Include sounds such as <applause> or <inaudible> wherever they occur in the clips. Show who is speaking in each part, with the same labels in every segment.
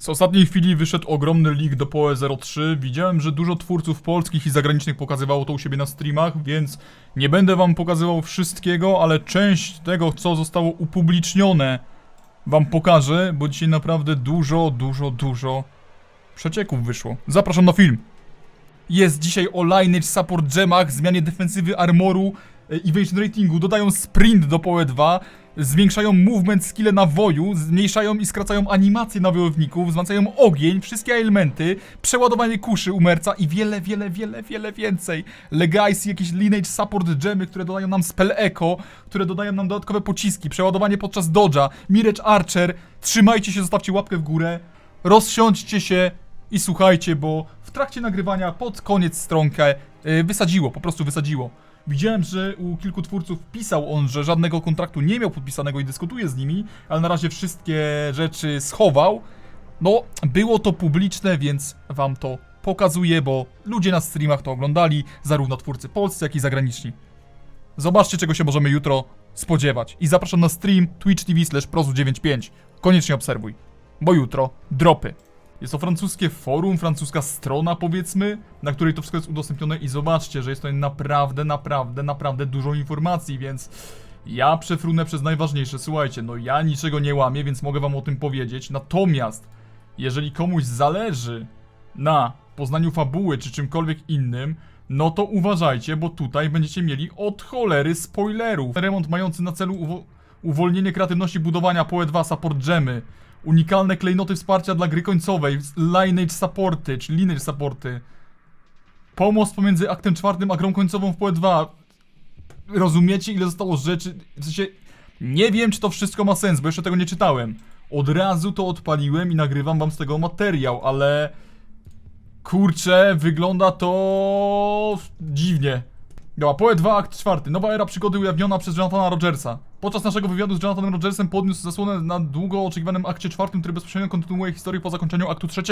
Speaker 1: Z ostatniej chwili wyszedł ogromny leak do PoE 03. Widziałem, że dużo twórców polskich i zagranicznych pokazywało to u siebie na streamach, więc nie będę wam pokazywał wszystkiego, ale część tego, co zostało upublicznione, wam pokażę, bo dzisiaj naprawdę dużo, dużo, dużo przecieków wyszło. Zapraszam na film. Jest dzisiaj o Lineage Support Gemach, zmianie defensywy armoru, Evasion Ratingu, dodają sprint do PoE 2, zwiększają movement skille na woju, zmniejszają i skracają animacje na wojowników, wzmacniają ogień, wszystkie elementy, przeładowanie kuszy u merca i wiele, wiele, wiele, wiele więcej. Legacy, jakieś Lineage Support Gemy, które dodają nam Spell Echo, które dodają nam dodatkowe pociski, przeładowanie podczas dodge'a, Mirage Archer, trzymajcie się, zostawcie łapkę w górę, rozsiądźcie się i słuchajcie, bo w trakcie nagrywania pod koniec stronkę yy, wysadziło, po prostu wysadziło. Widziałem, że u kilku twórców pisał on, że żadnego kontraktu nie miał podpisanego i dyskutuje z nimi, ale na razie wszystkie rzeczy schował. No, było to publiczne, więc wam to pokazuję, bo ludzie na streamach to oglądali, zarówno twórcy polscy, jak i zagraniczni. Zobaczcie, czego się możemy jutro spodziewać. I zapraszam na stream Twitch TV slash prozu95. Koniecznie obserwuj, bo jutro dropy. Jest to francuskie forum, francuska strona powiedzmy, na której to wszystko jest udostępnione i zobaczcie, że jest to naprawdę, naprawdę, naprawdę dużo informacji, więc ja przefrunę przez najważniejsze. Słuchajcie, no ja niczego nie łamię, więc mogę wam o tym powiedzieć. Natomiast, jeżeli komuś zależy na poznaniu fabuły czy czymkolwiek innym, no to uważajcie, bo tutaj będziecie mieli od cholery spoilerów. Remont mający na celu uwo- uwolnienie kreatywności budowania PoE 2 Support Gemy, unikalne klejnoty wsparcia dla gry końcowej, Lineage Supporty, czy Lineage Supporty, pomost pomiędzy aktem czwartym a grą końcową w PoE 2. Rozumiecie, ile zostało rzeczy? W sensie, nie wiem, czy to wszystko ma sens, bo jeszcze tego nie czytałem. Od razu to odpaliłem i nagrywam wam z tego materiał, ale... Kurczę, wygląda to dziwnie. Dobra, PoE 2, akt 4. Nowa era przygody ujawniona przez Jonathana Rogersa. Podczas naszego wywiadu z Jonathanem Rogersem podniósł zasłonę na długo oczekiwanym akcie 4, który bezpośrednio kontynuuje historię po zakończeniu aktu 3.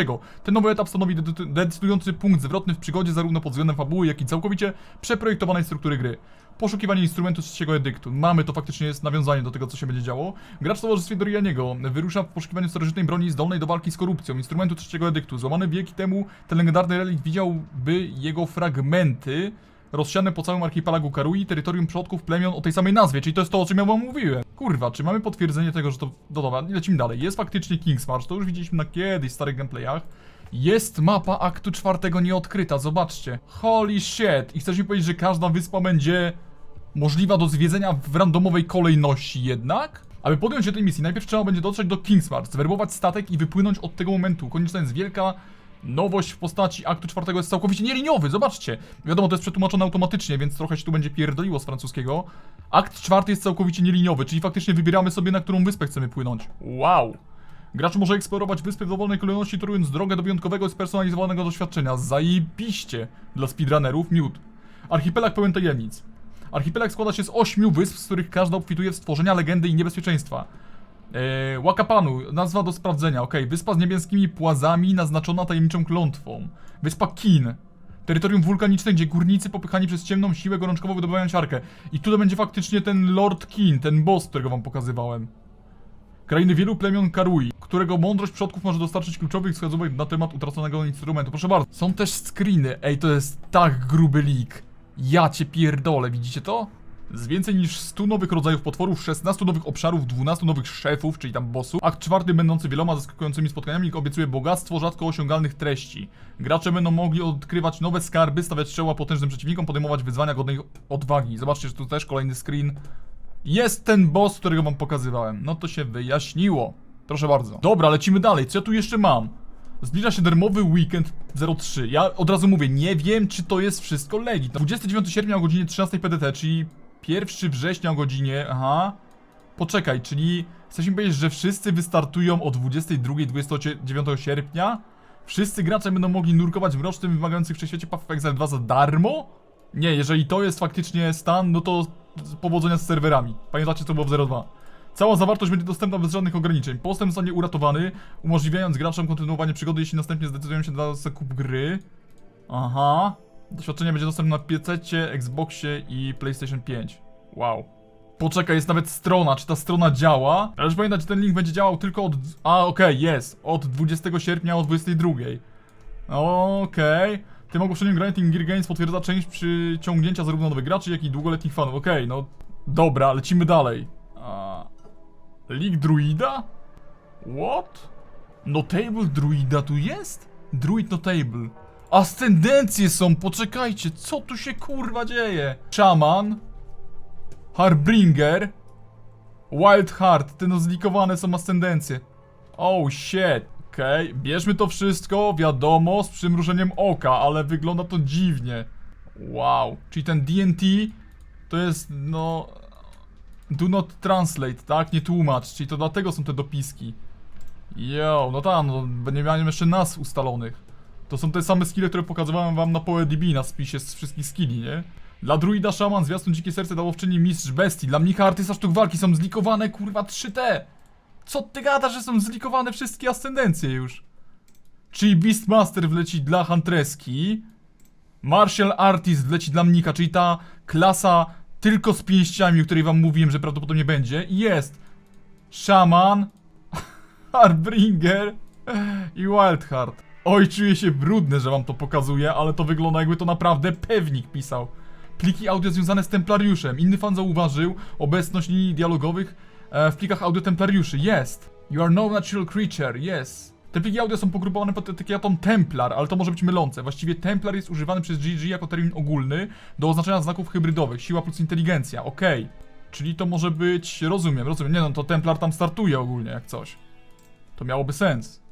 Speaker 1: Ten nowy etap stanowi decy- decydujący punkt zwrotny w przygodzie zarówno pod względem fabuły, jak i całkowicie przeprojektowanej struktury gry. Poszukiwanie instrumentu trzeciego edyktu. Mamy to faktycznie jest nawiązanie do tego, co się będzie działo. Gracz w towarzystwie Dorianiego wyrusza w poszukiwaniu starożytnej broni zdolnej do walki z korupcją, instrumentu trzeciego edyktu. Złamany wieki temu ten legendarny relikt widziałby jego fragmenty rozsiane po całym archipelagu Karui, terytorium przodków plemion o tej samej nazwie, czyli to jest to, o czym ja wam mówiłem. Kurwa, czy mamy potwierdzenie tego, że to... No dobra, lecimy dalej. Jest faktycznie King's March, to już widzieliśmy na kiedyś starych gameplayach. Jest mapa aktu czwartego nieodkryta, zobaczcie. Holy shit! I chcesz mi powiedzieć, że każda wyspa będzie możliwa do zwiedzenia w randomowej kolejności jednak? Aby podjąć się tej misji, najpierw trzeba będzie dotrzeć do Kingsmart, zwerbować statek i wypłynąć od tego momentu. Konieczna jest wielka nowość w postaci aktu czwartego jest całkowicie nieliniowy, zobaczcie. Wiadomo, to jest przetłumaczone automatycznie, więc trochę się tu będzie pierdoliło z francuskiego. Akt czwarty jest całkowicie nieliniowy, czyli faktycznie wybieramy sobie, na którą wyspę chcemy płynąć. Wow! Gracz może eksplorować wyspy w dowolnej kolejności, torując drogę do wyjątkowego spersonalizowanego doświadczenia. Zajebiście dla speedrunnerów miód. Archipelag pełen tajemnic. Archipelag składa się z ośmiu wysp, z których każda obfituje w stworzenia, legendy i niebezpieczeństwa. Eee, Wakapanu, nazwa do sprawdzenia, okej. Wyspa z niebieskimi płazami naznaczona tajemniczą klątwą. Wyspa Kin. Terytorium wulkaniczne, gdzie górnicy popychani przez ciemną siłę gorączkową wydobywają siarkę. I tutaj będzie faktycznie ten Lord Kin, ten boss, którego wam pokazywałem. Krainy wielu plemion Karui, którego mądrość przodków może dostarczyć kluczowych wskazówek na temat utraconego instrumentu. Proszę bardzo. Są też screeny. Ej, to jest tak gruby leak. Ja cię pierdolę, widzicie to? Z więcej niż 100 nowych rodzajów potworów, 16 nowych obszarów, 12 nowych szefów, czyli tam bossów. Akt czwarty będący wieloma zaskakującymi spotkaniami obiecuje bogactwo rzadko osiągalnych treści. Gracze będą mogli odkrywać nowe skarby, stawiać czoła potężnym przeciwnikom, podejmować wyzwania godnej odwagi. Zobaczcie, że tu też kolejny screen. Jest ten boss, którego wam pokazywałem. No to się wyjaśniło. Proszę bardzo. Dobra, lecimy dalej. Co ja tu jeszcze mam? Zbliża się darmowy weekend 03. Ja od razu mówię, nie wiem czy to jest wszystko legit. 29 sierpnia o godzinie 13 PDT, czyli 1 września o godzinie... Aha. Poczekaj, czyli chcesz mi powiedzieć, że wszyscy wystartują o 22-29 sierpnia? Wszyscy gracze będą mogli nurkować w mrocznym, wymagających w wszechświecie Path of Exile 2 za darmo? Nie, jeżeli to jest faktycznie stan, no to powodzenia z serwerami. Pamiętacie co było w 02. Cała zawartość będzie dostępna bez żadnych ograniczeń. Postęp zostanie uratowany, umożliwiając graczom kontynuowanie przygody, jeśli następnie zdecydują się na zakup gry. Aha. Doświadczenie będzie dostępne na PC, Xboxie i PlayStation 5. Wow. Poczekaj, jest nawet strona, czy ta strona działa? Ale pamiętać, ten link będzie działał tylko od... A, okej, jest. Od 20 sierpnia o 22. Okej. Tym ogłoszeniem Grinding Gear Games potwierdza część przyciągnięcia zarówno nowych graczy, jak i długoletnich fanów. Okej, no... Dobra, lecimy dalej. A... League Druida? What? Notable Druida tu jest? Druid Notable. Ascendencje są, poczekajcie, co tu się kurwa dzieje? Shaman. Harbringer. Wild Heart, te no zlikowane są ascendencje. Oh shit. Okej, bierzmy to wszystko, wiadomo, z przymrużeniem oka, ale wygląda to dziwnie. Wow, czyli ten DNT to jest, no... Do not translate, tak? Nie tłumacz, czyli to dlatego są te dopiski. Yo, no tam, no, nie miałem jeszcze nas ustalonych. To są te same skille, które pokazywałem wam na PoeDB na spisie z wszystkich skilli, nie? Dla druida szaman, zwiastun dzikie serce, dałowczyni, mistrz bestii. Dla mnicha artysta sztuk walki są zlikowane, kurwa, 3T. Co ty gadasz, że są zlikowane wszystkie ascendencje już? Czyli Beastmaster wleci dla Huntreski. Martial Artist wleci dla mnika, czyli ta klasa tylko z pięściami, o której wam mówiłem, że prawdopodobnie będzie. I jest Shaman, <laughs> Harbringer i Wildheart. Oj, czuję się brudny, że wam to pokazuję, ale to wygląda jakby to naprawdę pewnik pisał. Pliki audio związane z Templariuszem. Inny fan zauważył obecność linii dialogowych e, w plikach audio Templariuszy. Jest. You are no natural creature. Yes. Te pliki audio są pogrupowane pod etykietą Templar, ale to może być mylące. Właściwie Templar jest używany przez GG jako termin ogólny do oznaczenia znaków hybrydowych. Siła plus inteligencja. Okej. Czyli to może być... Rozumiem, rozumiem. Nie no, to Templar tam startuje ogólnie, jak coś. To miałoby sens.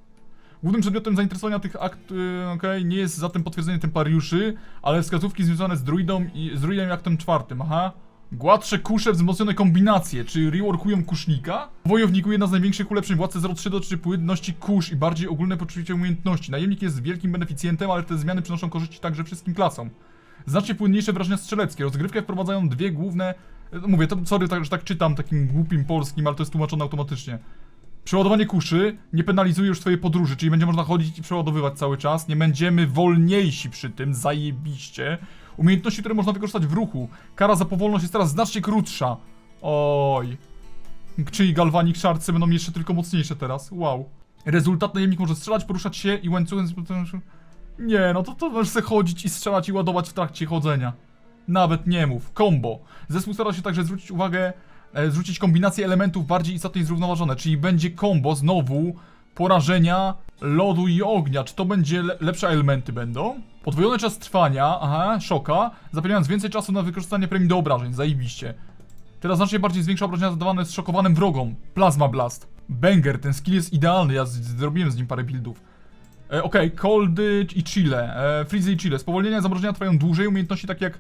Speaker 1: Głównym przedmiotem zainteresowania tych akt, y, okej, nie jest zatem potwierdzenie templariuszy, ale wskazówki związane z druidą i z druidem i aktem czwartym, aha. Gładsze kusze, wzmocnione kombinacje, czy reworkują kusznika? W wojowniku jedna z największych ulepszeń władcy 03 dotyczy płynności kusz i bardziej ogólne poczucie umiejętności. Najemnik jest wielkim beneficjentem, ale te zmiany przynoszą korzyści także wszystkim klasom. Znacznie płynniejsze wrażenia strzeleckie. Rozgrywkę wprowadzają dwie główne... e, Mówię, to, sorry, tak, że tak czytam takim głupim polskim, ale to jest tłumaczone automatycznie. Przeładowanie kuszy nie penalizuje już twojej podróży, czyli będzie można chodzić i przeładowywać cały czas. Nie będziemy wolniejsi przy tym, zajebiście. Umiejętności, które można wykorzystać w ruchu. Kara za powolność jest teraz znacznie krótsza. Oj. Czyli galwanik szarce będą jeszcze tylko mocniejsze teraz. Wow. Rezultat najemnik może strzelać, poruszać się i łańcuchem... Nie, no to to możesz chodzić i strzelać i ładować w trakcie chodzenia. Nawet nie mów. Combo. Zespół stara się także zwrócić uwagę, e, zwrócić kombinację elementów bardziej istotnie zrównoważone, czyli będzie combo znowu porażenia lodu i ognia. Czy to będzie le lepsze elementy będą? Podwojony czas trwania, aha, szoka, zapewniając więcej czasu na wykorzystanie premii do obrażeń, zajebiście. Teraz znacznie bardziej zwiększa obrażenia zadawane zszokowanym wrogom. Plasma Blast. Banger, ten skill jest idealny, ja zrobiłem z nim parę buildów. E, Okej, coldy i chile, e, freeze i chile. Spowolnienia i zamrożenia trwają dłużej, umiejętności takie jak...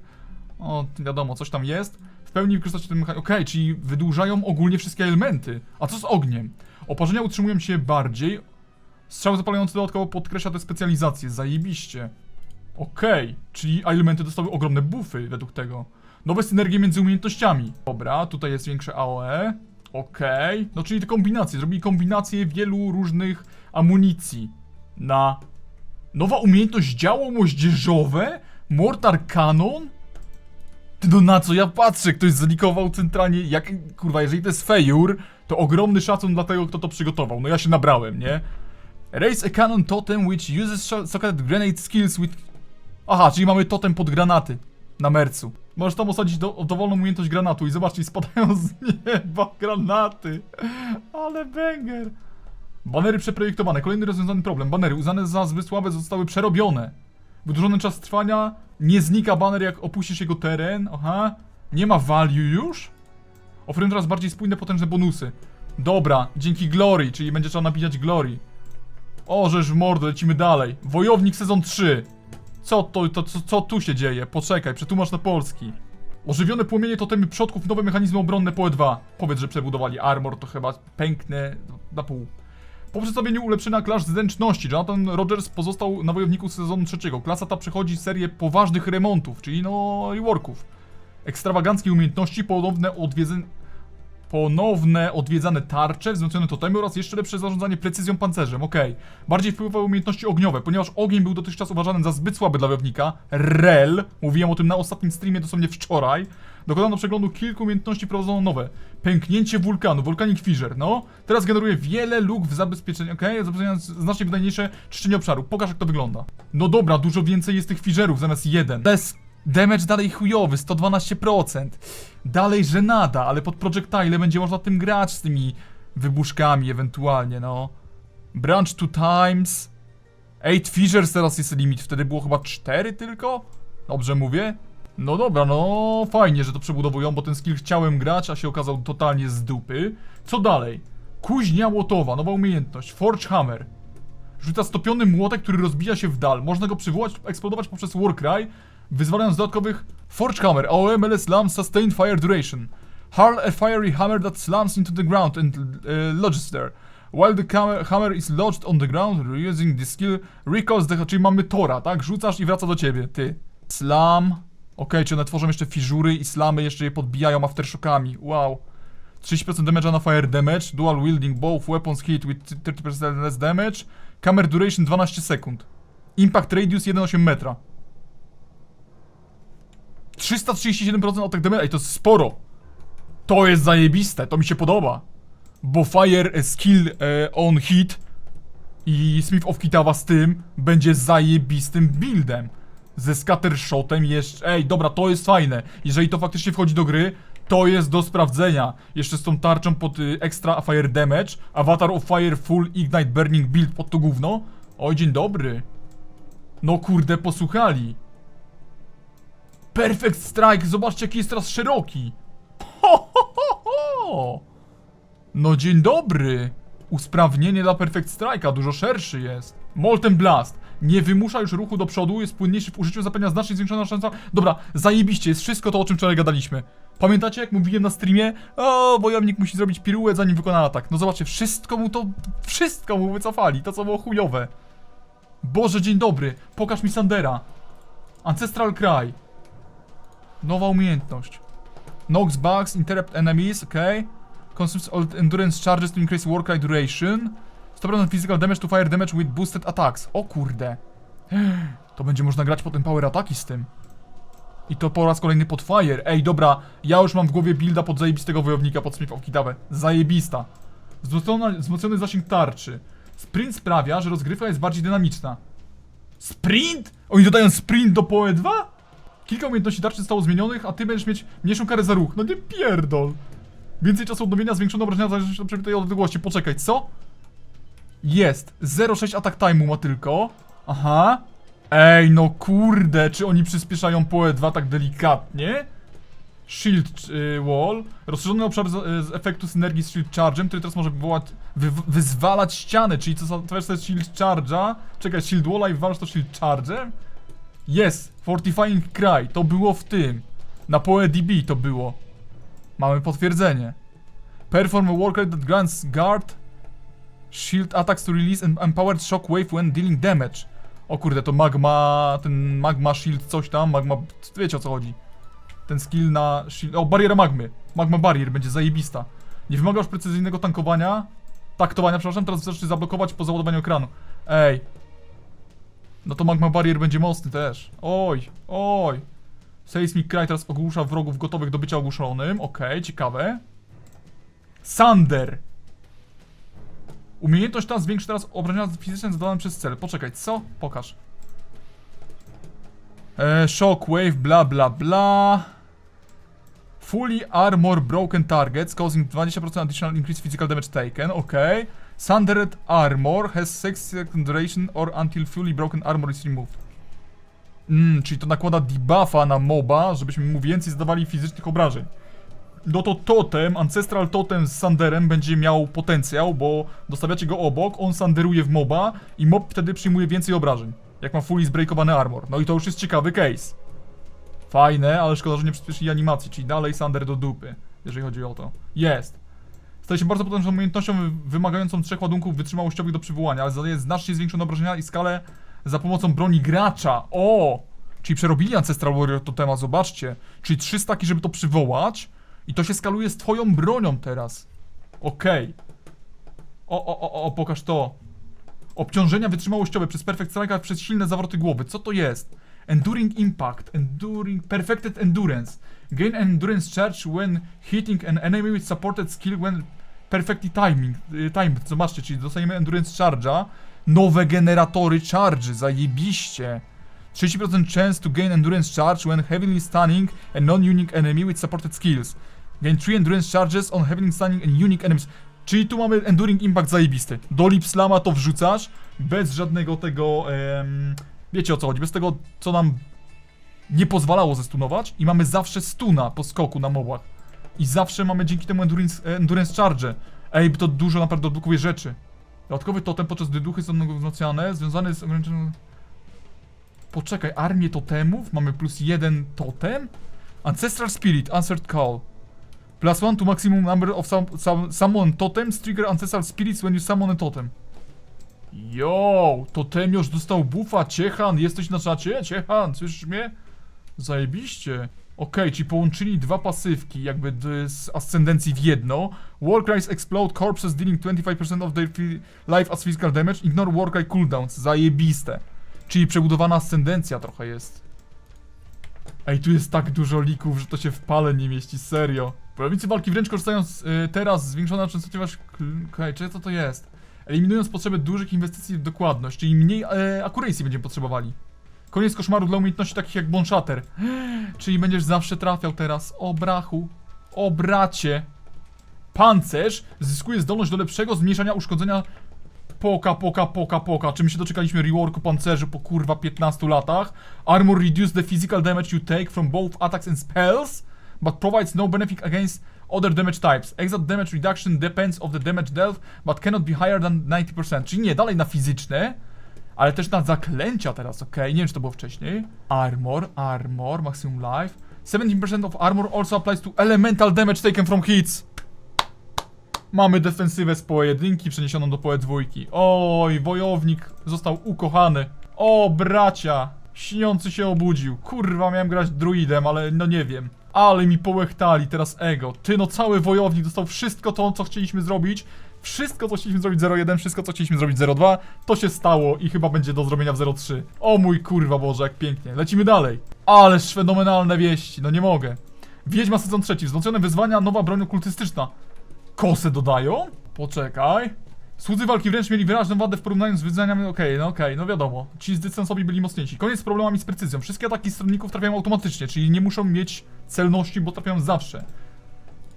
Speaker 1: O, wiadomo, coś tam jest. W pełni wykorzystać ten mechanizm. Okej, czyli wydłużają ogólnie wszystkie elementy. A co z ogniem? Oparzenia utrzymują się bardziej. Strzał zapalający dodatkowo podkreśla te specjalizacje. Zajebiście. Okej, czyli elementy dostały ogromne buffy według tego. Nowe synergie między umiejętnościami. Dobra, tutaj jest większe AOE. Okej, no czyli te kombinacje. Zrobili kombinację wielu różnych amunicji na Nowa umiejętność działo moździerzowe? Mortar Cannon? No na co ja patrzę? Ktoś zlikował centralnie, jak, kurwa, jeżeli to jest fejur, to ogromny szacun dla tego, kto to przygotował. No ja się nabrałem, nie? Raise a cannon totem which uses sho- socket grenade skills with... Aha, czyli mamy totem pod granaty. Na mercu. Możesz tam osadzić do, dowolną umiejętność granatu i zobaczcie, <laughs> spadają z nieba granaty. Ale banger. Banery przeprojektowane. Kolejny rozwiązany problem. Banery uznane za zbyt słabe zostały przerobione. Wydłużony czas trwania. Nie znika baner jak opuścisz jego teren. Aha. Nie ma value już? Oferują teraz bardziej spójne, potężne bonusy. Dobra, dzięki Glory, czyli będzie trzeba nabijać Glory. O, żeż w mordę, lecimy dalej. Wojownik sezon 3. Co to, to co, co tu się dzieje? Poczekaj, przetłumacz na polski. Ożywione płomienie totemy przodków, nowe mechanizmy obronne PoE2. Powiedz, że przebudowali armor, to chyba pęknę na pół. Po przedstawieniu ulepszenia klasz zręczności, Jonathan Rogers pozostał na wojowniku sezonu trzeciego. Klasa ta przechodzi serię poważnych remontów, czyli no reworków. Ekstrawaganckie umiejętności, ponowne odwiedzenie... Ponowne odwiedzane tarcze, wzmocnione totemy oraz jeszcze lepsze zarządzanie precyzją pancerzem. Okej. Bardziej wpływały umiejętności ogniowe, ponieważ ogień był dotychczas uważany za zbyt słaby dla wojownika. Rel. Mówiłem o tym na ostatnim streamie dosłownie wczoraj. Dokonano przeglądu kilku umiejętności, prowadzono nowe. Pęknięcie wulkanu, Volcanic Fissure, no. Teraz generuje wiele luk w zabezpieczeniu, okej? Zabezpieczając znacznie wydajniejsze czyszczenie obszaru. Pokaż jak to wygląda. No dobra, dużo więcej jest tych fisherów zamiast jeden. Jest damage dalej chujowy, 112%. Dalej żenada, ale pod projectile będzie można tym grać z tymi wybuszkami ewentualnie, no. Branch two times. 8 fissures teraz jest limit, wtedy było chyba 4 tylko? Dobrze mówię? No dobra, no fajnie, że to przebudowują, bo ten skill chciałem grać, a się okazał totalnie z dupy. Co dalej? Kuźnia łotowa, nowa umiejętność. Forge Hammer. Rzuca stopiony młotek, który rozbija się w dal. Można go przywołać eksplodować poprzez Warcry, wyzwalając dodatkowych Forge Hammer, AOML Slam Sustained Fire Duration. Hurl a fiery hammer that slams into the ground and uh, lodges there. While the hammer is lodged on the ground, using this skill recalls the... Czyli mamy Tora, tak? Rzucasz i wraca do ciebie, ty. Slam. Okej, czy one tworzą jeszcze fiżury i slamy jeszcze je podbijają aftershockami. Wow. 30% damage'a na fire damage, dual wielding both weapons hit with 30% less damage, camera duration 12 sekund. Impact radius 1,8 metra. 337% attack damage, ej to jest sporo. To jest zajebiste, to mi się podoba. Bo fire skill e, on hit i Smith of Kitawa z tym będzie zajebistym buildem. Ze scattershotem jeszcze. Ej, dobra, to jest fajne. Jeżeli to faktycznie wchodzi do gry, to jest do sprawdzenia. Jeszcze z tą tarczą pod y, extra fire damage. Avatar of Fire Full Ignite Burning Build pod to gówno. Oj, dzień dobry. No kurde, posłuchali. Perfect Strike, zobaczcie jaki jest teraz szeroki. Ho, ho, ho, ho. No dzień dobry. Usprawnienie dla Perfect Strike'a, dużo szerszy jest. Molten Blast. Nie wymusza już ruchu do przodu, jest płynniejszy w użyciu, zapewnia znacznie zwiększona szansa. Dobra, zajebiście, jest wszystko to, o czym wczoraj gadaliśmy. Pamiętacie, jak mówiłem na streamie? O, wojownik musi zrobić piruet, zanim wykona atak. No zobaczcie, wszystko mu to, wszystko mu wycofali, to co było chujowe. Boże, dzień dobry, pokaż mi Sandera. Ancestral Cry. Nowa umiejętność. Knocks bugs, interrupt enemies, okej. Consumes all endurance charges to increase work duration. 100% physical damage to fire damage with boosted attacks. O kurde. <gasps> To będzie można grać potem power ataki z tym. I to po raz kolejny pod fire. Ej, dobra, ja już mam w głowie builda pod zajebistego wojownika pod Smith of Kitawę. Zajebista. Wzmocniona- Wzmocniony zasięg tarczy. Sprint sprawia, że rozgrywka jest bardziej dynamiczna. Sprint? Oni dodają sprint do PoE 2? Kilka umiejętności tarczy zostało zmienionych, a ty będziesz mieć mniejszą karę za ruch. No nie pierdol. Więcej czasu odnowienia, zwiększone obrażenia zależności od przebytej odległości. Poczekaj, co? Jest. 0,6 attack time'u ma tylko. Aha. Ej, no kurde, czy oni przyspieszają PoE 2 tak delikatnie? Shield y, Wall. Rozszerzony obszar z, z efektu synergii z Shield Charge'em, który teraz może wywołać, wy, wyzwalać ściany, czyli co za- to jest Shield Charge'a. Czekaj, Shield Walla i wywalasz to Shield Charge'em? Jest. Fortifying Cry. To było w tym. Na PoE DB to było. Mamy potwierdzenie. Perform a worker that grants guard shield attacks to release an empowered shockwave when dealing damage. O kurde, to magma, ten magma shield coś tam, magma, wiecie o co chodzi. Ten skill na shield, o bariera magmy. Magma barrier będzie zajebista. Nie wymaga już precyzyjnego tankowania, taktowania, przepraszam, teraz wystarczy zablokować po załadowaniu ekranu. Ej. No to magma barrier będzie mocny też. Oj, oj. Seismic Cry teraz ogłusza wrogów gotowych do bycia ogłuszonym. Okej, ciekawe. Sander. Umiejętność ta zwiększy teraz obrażenia fizyczne zadane przez cel. Poczekaj, co? Pokaż. E, shockwave, bla bla bla. Fully armor broken targets causing 20% additional increase physical damage taken. Okej. Sundered armor has 6 second duration or until fully broken armor is removed. Mm, czyli to nakłada debuffa na moba, żebyśmy mu więcej zadawali fizycznych obrażeń. No to totem, Ancestral Totem z Sanderem będzie miał potencjał, bo dostawiacie go obok, on sanderuje w moba i mob wtedy przyjmuje więcej obrażeń. Jak ma fully zbreakowany armor. No i to już jest ciekawy case. Fajne, ale szkoda, że nie przyspieszyli animacji, czyli dalej Sander do dupy, jeżeli chodzi o to. Jest. Staje się bardzo potężną umiejętnością wy- wymagającą trzech ładunków wytrzymałościowych do przywołania, ale zadaje znacznie zwiększone obrażenia i skalę za pomocą broni gracza. O! Czyli przerobili Ancestral Warrior Totema, zobaczcie. Czyli trzy staki, żeby to przywołać I to się skaluje z twoją bronią teraz. Okej. O, o, o, o, pokaż to. Obciążenia wytrzymałościowe przez Perfect przez silne zawroty głowy. Co to jest? Enduring Impact. Enduring... Perfected Endurance. Gain Endurance Charge when hitting an enemy with supported skill when perfectly timing, y, timed. Zobaczcie, czyli dostajemy Endurance Charge'a. Nowe generatory charge. Zajebiście. 30% chance to gain Endurance Charge when heavily stunning a non-unique enemy with supported skills. Gain 3 Endurance Charges on heavily stunning and unique enemies. Czyli tu mamy Enduring Impact zajebisty. Do Lip Slama to wrzucasz, bez żadnego tego, em, wiecie o co chodzi, bez tego, co nam nie pozwalało zestunować i mamy zawsze stuna po skoku na mobach. I zawsze mamy dzięki temu Endurance, endurance Charge. Ej, to dużo naprawdę odblokuje rzeczy. Dodatkowy totem, podczas gdy duchy są wzmacniane, związany z ograniczonym... Poczekaj, armię totemów? Mamy plus jeden totem? Ancestral Spirit, Answered Call. Plus one to maximum number of some, some, summon totems. Trigger ancestral spirits when you summon a totem. Yo, totem już dostał buffa. Ciechan, jesteś na czacie? Ciechan, słyszysz mnie? Zajebiście. Okej, czyli połączyli dwa pasywki, jakby z ascendencji w jedno. Warcries explode corpses dealing 25% of their life as physical damage. Ignore Warcry cooldowns. Zajebiste. Czyli przebudowana ascendencja trochę jest. Ej, tu jest tak dużo lików, że to się w pale nie mieści, serio. Wojownicy walki wręcz korzystają z, y, teraz zwiększona częstotliwość... Okej, okay, co to jest? Eliminując potrzebę dużych inwestycji w dokładność, czyli mniej e, accuracy będziemy potrzebowali. Koniec koszmaru dla umiejętności takich jak Bone Shatter. Czyli będziesz zawsze trafiał teraz. O brachu. O bracie. Pancerz zyskuje zdolność do lepszego zmniejszania uszkodzenia Poka, poka, poka, poka. Czy my się doczekaliśmy reworku pancerzy po kurwa 15 latach? Armor reduce the physical damage you take from both attacks and spells, but provides no benefit against other damage types. Exact damage reduction depends of the damage dealt, but cannot be higher than 90%. Czyli nie, dalej na fizyczne, ale też na zaklęcia teraz, okej? Nie wiem, czy to było wcześniej. Armor, armor, maximum life. 17% of armor also applies to elemental damage taken from hits. Mamy defensywę z pojedynki przeniesioną do poe dwójki. Oj, wojownik został ukochany. O, bracia! Śniący się obudził. Kurwa, miałem grać druidem, ale no nie wiem. Ale mi połechtali teraz ego. Ty, no cały wojownik dostał wszystko to, co chcieliśmy zrobić. Wszystko, co chcieliśmy zrobić 0.1, wszystko, co chcieliśmy zrobić 0.2, to się stało i chyba będzie do zrobienia w 0.3. O mój kurwa Boże, jak pięknie. Lecimy dalej. Ależ fenomenalne wieści, no nie mogę. Wiedźma sezon trzeci, wzmocnione wyzwania, nowa broń okultystyczna. Kosę dodają? Poczekaj. Słudzy walki wręcz mieli wyraźną wadę w porównaniu z wyzwaniami. Okej, no okej, no wiadomo. Ci z dystansowi byli mocniejsi. Koniec z problemami z precyzją. Wszystkie ataki stronników trafiają automatycznie, czyli nie muszą mieć celności, bo trafiają zawsze.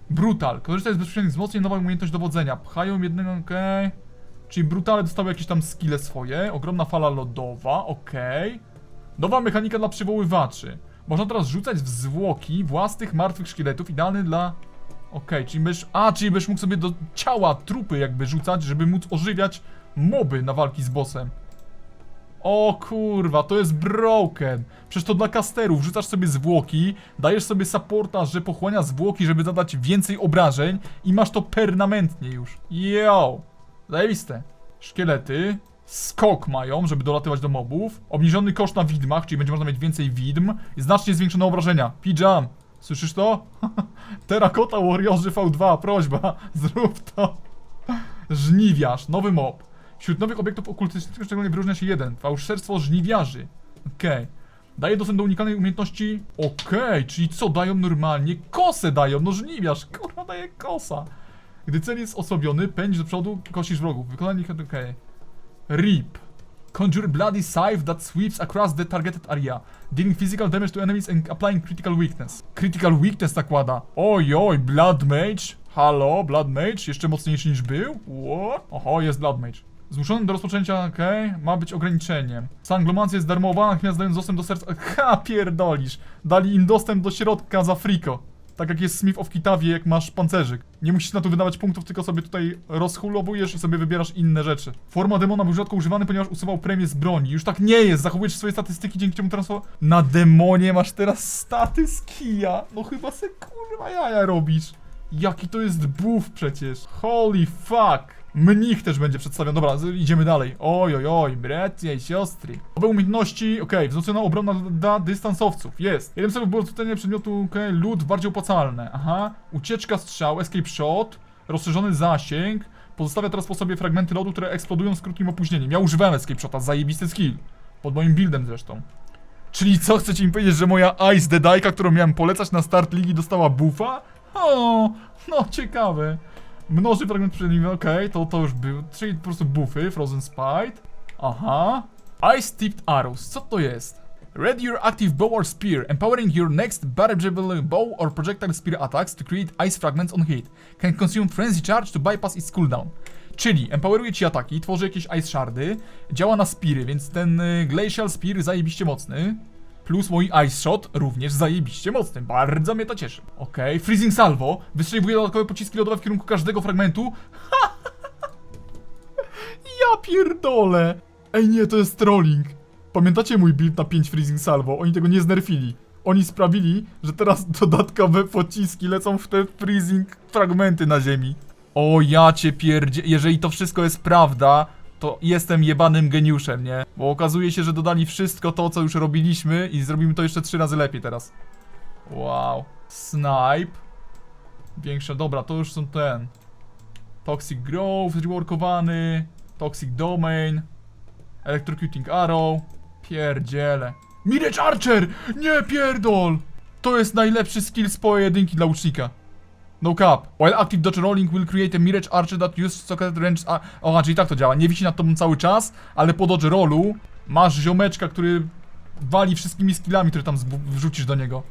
Speaker 1: Brutal. Korzystaj z bezpośrednich wzmocnień, nowa umiejętność dowodzenia. Pchają jednego, okej. Czyli brutale dostały jakieś tam skille swoje. Ogromna fala lodowa, okej. Nowa mechanika dla przywoływaczy. Można teraz rzucać w zwłoki własnych martwych szkieletów, idealny dla Okej, czyli będziesz. A, czyli będziesz mógł sobie do ciała trupy jakby rzucać, żeby móc ożywiać moby na walki z bossem. O kurwa, to jest broken. Przecież to dla kasterów. Rzucasz sobie zwłoki, dajesz sobie supporta, że pochłania zwłoki, żeby zadać więcej obrażeń i masz to permanentnie już. Yo! Zajebiste. Szkielety. Skok mają, żeby dolatywać do mobów. Obniżony koszt na widmach, czyli będzie można mieć więcej widm. I znacznie zwiększone obrażenia. Pijam. Słyszysz to? <laughs> Terakota Warriorzy V2, prośba, <laughs> zrób to. Żniwiarz, nowy mob. Wśród nowych obiektów okultystycznych szczególnie wyróżnia się jeden, fałszerstwo żniwiarzy. Okej. Daje dostęp do unikalnej umiejętności. Okej, czyli co, dają normalnie? Kosę dają, no żniwiarz, kurwa daje kosa. Gdy cel jest osłabiony, pędź do przodu, kosisz wrogów. Wykonanie okej. RIP. Conjure bloody scythe that sweeps across the targeted area, dealing physical damage to enemies and applying critical weakness. Critical weakness nakłada. Oj, oj, Blood Mage. Halo, Blood Mage, jeszcze mocniejszy niż był? What? Oho, jest Blood Mage. Zmuszony do rozpoczęcia, okej, ma być ograniczeniem. Sanglomancja jest darmowa, natomiast dając dostęp do serca... <laughs> Ha, pierdolisz. Dali im dostęp do środka za friko. Tak jak jest Smith of Kitawie, jak masz pancerzyk. Nie musisz na to wydawać punktów, tylko sobie tutaj rozhulowujesz i sobie wybierasz inne rzeczy. Forma demona był rzadko używany, ponieważ usuwał premię z broni. Już tak nie jest, zachowujesz swoje statystyki, dzięki czemu transform... Na demonie masz teraz staty z kija. No chyba se kurwa jaja robisz. Jaki to jest buff przecież. Holy fuck. Mnich też będzie przedstawiony. Dobra, idziemy dalej. Oj, oj, oj, bracia i siostry. Nowe umiejętności, okej, wzmocniona obrona dla dystansowców, jest. Jeden celów było odrzucenie przedmiotu, okej, lód bardziej opłacalne, aha. Ucieczka strzał, escape shot, rozszerzony zasięg. Pozostawia teraz po sobie fragmenty lodu, które eksplodują z krótkim opóźnieniem. Ja używałem escape shota, zajebisty skill. Pod moim buildem zresztą. Czyli co, chcecie mi powiedzieć, że moja Ice the Dajka, którą miałem polecać na start ligi, dostała buffa? O, no ciekawe. Mnoży fragment przedniwy, okej, to, to już był. Czyli po prostu buffy, Frozen Spite. Aha. Ice Tipped Arrows, co to jest? Ready your active bow or spear, empowering your next barrageable bow or projectile spear attacks to create ice fragments on hit. Can consume frenzy charge to bypass its cooldown. Czyli empoweruje ci ataki, tworzy jakieś ice shardy, działa na spiry, więc ten y, glacial spear zajebiście mocny. Plus mój Ice Shot również zajebiście mocny. Bardzo mnie to cieszy. Okej, Freezing Salvo. Wystrzeliwuje dodatkowe pociski lodowe w kierunku każdego fragmentu. <laughs> ja pierdolę. Ej nie, to jest trolling. Pamiętacie mój build na 5 Freezing Salvo? Oni tego nie znerfili. Oni sprawili, że teraz <laughs> dodatkowe pociski lecą w te freezing fragmenty na ziemi. O ja cię pierdzie... Jeżeli to wszystko jest prawda, to jestem jebanym geniuszem, nie? Bo okazuje się, że dodali wszystko to, co już robiliśmy i zrobimy to jeszcze trzy razy lepiej teraz. Wow. Snipe. Większe, dobra, to już są ten. Toxic Growth, reworkowany. Toxic Domain. Electrocuting Arrow. Pierdziele. Mirage Archer! Nie pierdol! To jest najlepszy skill z pojedynki dla łucznika. No cap. While active dodge rolling will create a mirage archer that use socket range... A, czyli tak to działa. Nie wisi nad tobą cały czas, ale po dodge rollu masz ziomeczka, który wali wszystkimi skillami, które tam wrzucisz do niego.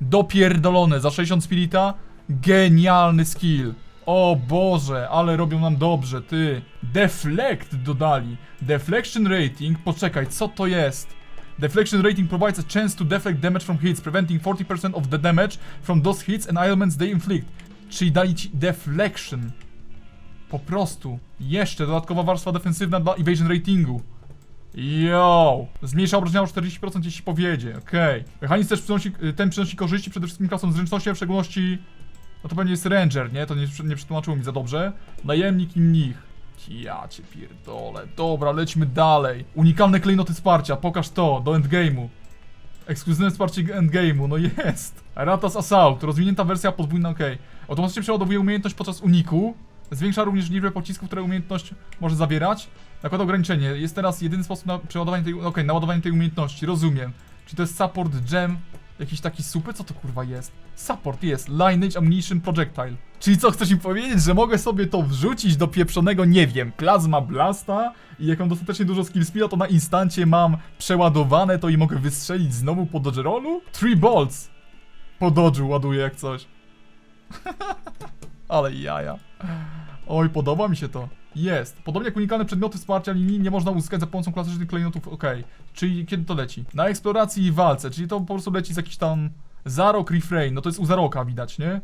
Speaker 1: Dopierdolone. Za 60 spirita. Genialny skill. O Boże, ale robią nam dobrze, ty. Deflect dodali. Deflection rating. Poczekaj, co to jest? Deflection rating provides a chance to deflect damage from hits, preventing 40% of the damage from those hits and ailments they inflict. Czyli dali ci deflection. Po prostu. Jeszcze dodatkowa warstwa defensywna dla evasion ratingu. Yo! Zmniejsza obrażenia o 40% jeśli powiedzie, okej. Mechanizm też przynosi, ten przynosi korzyści przede wszystkim klasom zręczności, a w szczególności... No to pewnie jest ranger, nie? To nie, nie przetłumaczyło mi za dobrze. Najemnik i mnich. Ja cię pierdolę. Dobra, lećmy dalej. Unikalne klejnoty wsparcia, pokaż to, do endgame'u. Ekskluzywne wsparcie endgame'u, no jest. Ratas Assault, rozwinięta wersja podwójna, okej. Automatycznie przeładowuje umiejętność podczas uniku. Zwiększa również liczbę pocisków, które umiejętność może zawierać. Nakłada ograniczenie. Jest teraz jedyny sposób na przeładowanie tej, okej, naładowanie tej umiejętności, rozumiem. Czy to jest support gem? Jakiś taki supy? Co to kurwa jest? Support jest. Lineage Ammunition Projectile. Czyli co, chcesz mi powiedzieć, że mogę sobie to wrzucić do pieprzonego, nie wiem, Plasma Blasta i jak mam dostatecznie dużo skill speeda, to na instancie mam przeładowane to i mogę wystrzelić znowu po dodge rollu? Three bolts! Po dodge'u ładuję jak coś. <laughs> Ale jaja. Oj, podoba mi się to. Jest. Podobnie jak unikalne przedmioty wsparcia linii nie można uzyskać za pomocą klasycznych klejnotów, okej. Czyli kiedy to leci? Na eksploracji i walce, czyli to po prostu leci z jakiś tam Zarok Refrain, no to jest u Zaroka widać, nie?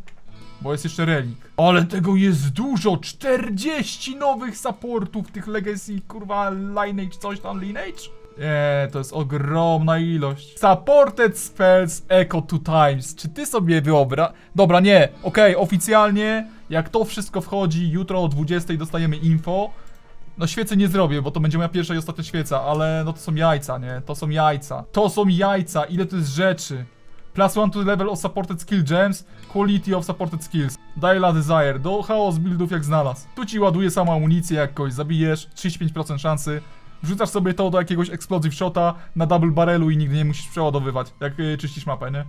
Speaker 1: Bo jest jeszcze relik. Ale tego jest dużo! 40 nowych supportów tych Legacy, kurwa, Lineage, coś tam, Lineage? Nie, to jest ogromna ilość. Supported spells echo two times. Czy ty sobie wyobra... Dobra, nie. Okej, oficjalnie, jak to wszystko wchodzi, jutro o 20 dostajemy info. No świecy nie zrobię, bo to będzie moja pierwsza i ostatnia świeca, ale no to są jajca, nie? To są jajca. To są jajca, ile to jest rzeczy. Plus one to level of supported skill gems, quality of supported skills. Dial a desire, do chaos buildów jak znalazł. Tu ci ładuje sama amunicję, jak zabijesz, 35% szansy. Wrzucasz sobie to do jakiegoś explosive shota na double barrelu i nigdy nie musisz przeładowywać, jak y, czyścisz mapę, nie?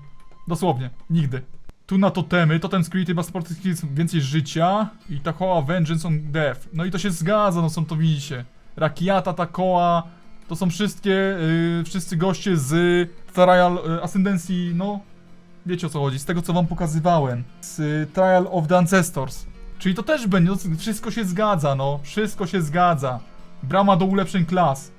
Speaker 1: Dosłownie, nigdy. Tu na totemy, totem z creative supported skills więcej życia i Takoa Vengeance on Death. No i to się zgadza, no są to widzicie. Rakiata, Takoa, to są wszystkie, y, wszyscy goście z Trial y, Ascendancy, no wiecie o co chodzi, z tego co wam pokazywałem, z y, Trial of the Ancestors. Czyli to też będzie, no, wszystko się zgadza, no, wszystko się zgadza. Brama do ulepszeń klas.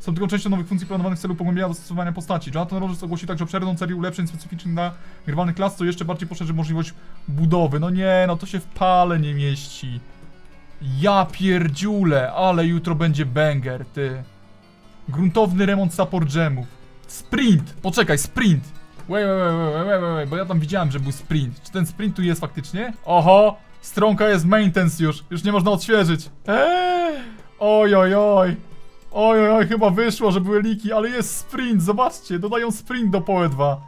Speaker 1: Są tylko częścią nowych funkcji planowanych w celu pogłębienia dostosowania postaci. Jonathan Rogers ogłosi także obszerną serię ulepszeń specyficznych dla grywalnych klas, co jeszcze bardziej poszerzy możliwość budowy. No nie, no to się w pale nie mieści. Ja pierdziule, ale jutro będzie banger, ty. Gruntowny remont support gemów. Sprint! Poczekaj, sprint! Wait, wait, wait, wait, wait, wait, bo ja tam widziałem, że był sprint. Czy ten sprint tu jest faktycznie? Oho! Stronka jest maintenance już, już nie można odświeżyć. Eee, oj, oj, oj. Oj, oj, oj, chyba wyszło, że były liki, ale jest sprint, zobaczcie, dodają sprint do PoE 2.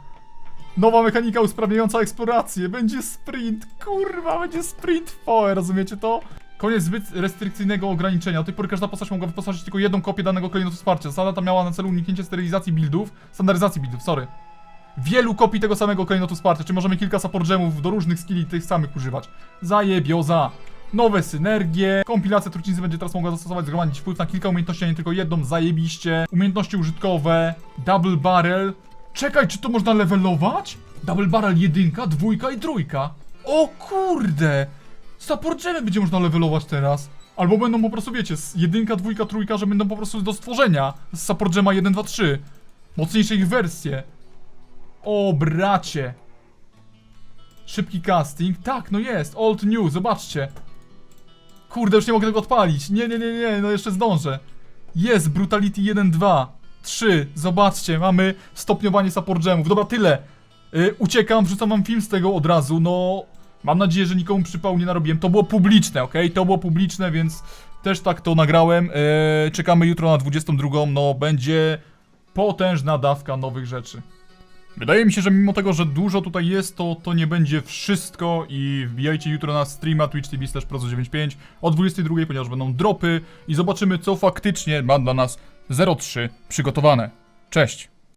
Speaker 1: Nowa mechanika usprawniająca eksplorację, będzie sprint, kurwa, będzie sprint w PoE, rozumiecie to? Koniec zbyt restrykcyjnego ograniczenia. Do tej pory każda postać mogła wyposażyć tylko jedną kopię danego klejnotu wsparcia. Zasada ta miała na celu uniknięcie sterylizacji buildów, standaryzacji buildów, sorry. Wielu kopii tego samego klejnotu wsparcia, czy możemy kilka support gemów do różnych skilli tych samych używać. Zajebioza. Nowe synergie, kompilacja trucizny będzie teraz mogła zastosować, zgromadzić wpływ na kilka umiejętności, a nie tylko jedną, zajebiście. Umiejętności użytkowe, double barrel. Czekaj, czy to można levelować? Double barrel jedynka, dwójka i trójka. O kurde! Support gemy będzie można levelować teraz. Albo będą po prostu, wiecie, z jedynka, dwójka, trójka, że będą po prostu do stworzenia. Z support gema 1, 2, 3. Mocniejsze ich wersje. O bracie. Szybki casting. Tak, no jest. Old new, zobaczcie. Kurde, już nie mogę tego odpalić. Nie, nie, nie, nie, no jeszcze zdążę. Jest, Brutality 1, 2, 3. Zobaczcie, mamy stopniowanie support gemów. Dobra, tyle. Y, uciekam, wrzucam wam film z tego od razu. No, mam nadzieję, że nikomu przypału nie narobiłem. To było publiczne, ok? To było publiczne, więc też tak to nagrałem. Y, czekamy jutro na 22. No, będzie potężna dawka nowych rzeczy. Wydaje mi się, że mimo tego, że dużo tutaj jest, to to nie będzie wszystko i wbijajcie jutro na streama Twitch TV slash Prozo95 o 22, ponieważ będą dropy i zobaczymy, co faktycznie ma dla nas 03 przygotowane. Cześć!